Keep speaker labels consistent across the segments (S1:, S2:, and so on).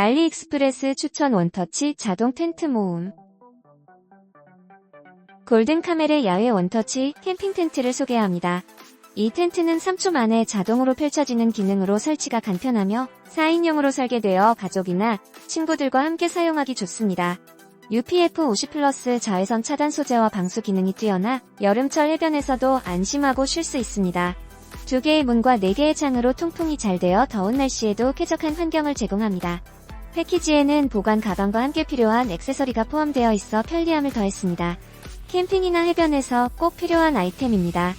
S1: 알리익스프레스 추천 원터치 자동 텐트 모음 골든 카멜의 야외 원터치 캠핑 텐트를 소개합니다. 이 텐트는 3초 만에 자동으로 펼쳐지는 기능으로 설치가 간편하며 4인용으로 설계되어 가족이나 친구들과 함께 사용하기 좋습니다. UPF 50 플러스 자외선 차단 소재와 방수 기능이 뛰어나 여름철 해변에서도 안심하고 쉴 수 있습니다. 두 개의 문과 네 개의 창으로 통풍이 잘 되어 더운 날씨에도 쾌적한 환경을 제공합니다. 패키지에는 보관 가방과 함께 필요한 액세서리가 포함되어 있어 편리함을 더했습니다. 캠핑이나 해변에서 꼭 필요한 아이템입니다.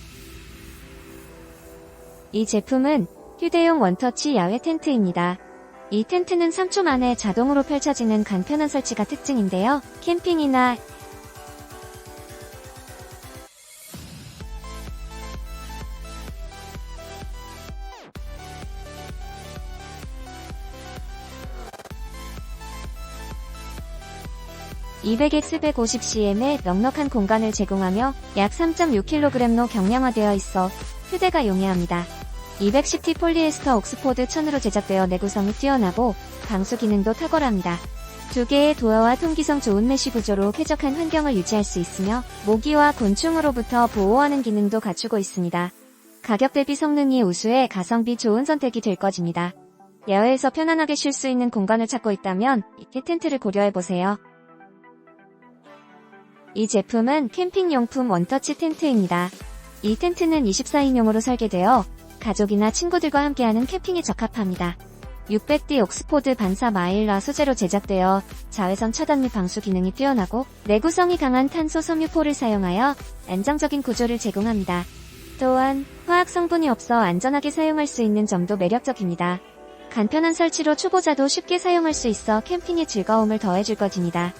S1: 이 제품은 휴대용 원터치 야외 텐트입니다. 이 텐트는 3초 만에 자동으로 펼쳐지는 간편한 설치가 특징인데요. 캠핑이나 (200x 150cm의) 넉넉한 공간을 제공하며 약 3.6kg로 경량화되어 있어 휴대가 용이합니다. 210T 폴리에스터 옥스포드 천으로 제작되어 내구성이 뛰어나고 방수 기능도 탁월합니다. 두 개의 도어와 통기성 좋은 메쉬 구조로 쾌적한 환경을 유지할 수 있으며 모기와 곤충으로부터 보호하는 기능도 갖추고 있습니다. 가격 대비 성능이 우수해 가성비 좋은 선택이 될 것입니다. 야외에서 편안하게 쉴 수 있는 공간을 찾고 있다면 이케 텐트를 고려해보세요. 이 제품은 캠핑용품 원터치 텐트입니다. 이 텐트는 24인용으로 설계되어 가족이나 친구들과 함께하는 캠핑에 적합합니다. 600D 옥스포드 반사 마일라 소재로 제작되어 자외선 차단 및 방수 기능이 뛰어나고 내구성이 강한 탄소 섬유포를 사용하여 안정적인 구조를 제공합니다. 또한 화학 성분이 없어 안전하게 사용할 수 있는 점도 매력적입니다. 간편한 설치로 초보자도 쉽게 사용할 수 있어 캠핑의 즐거움을 더해줄 것입니다.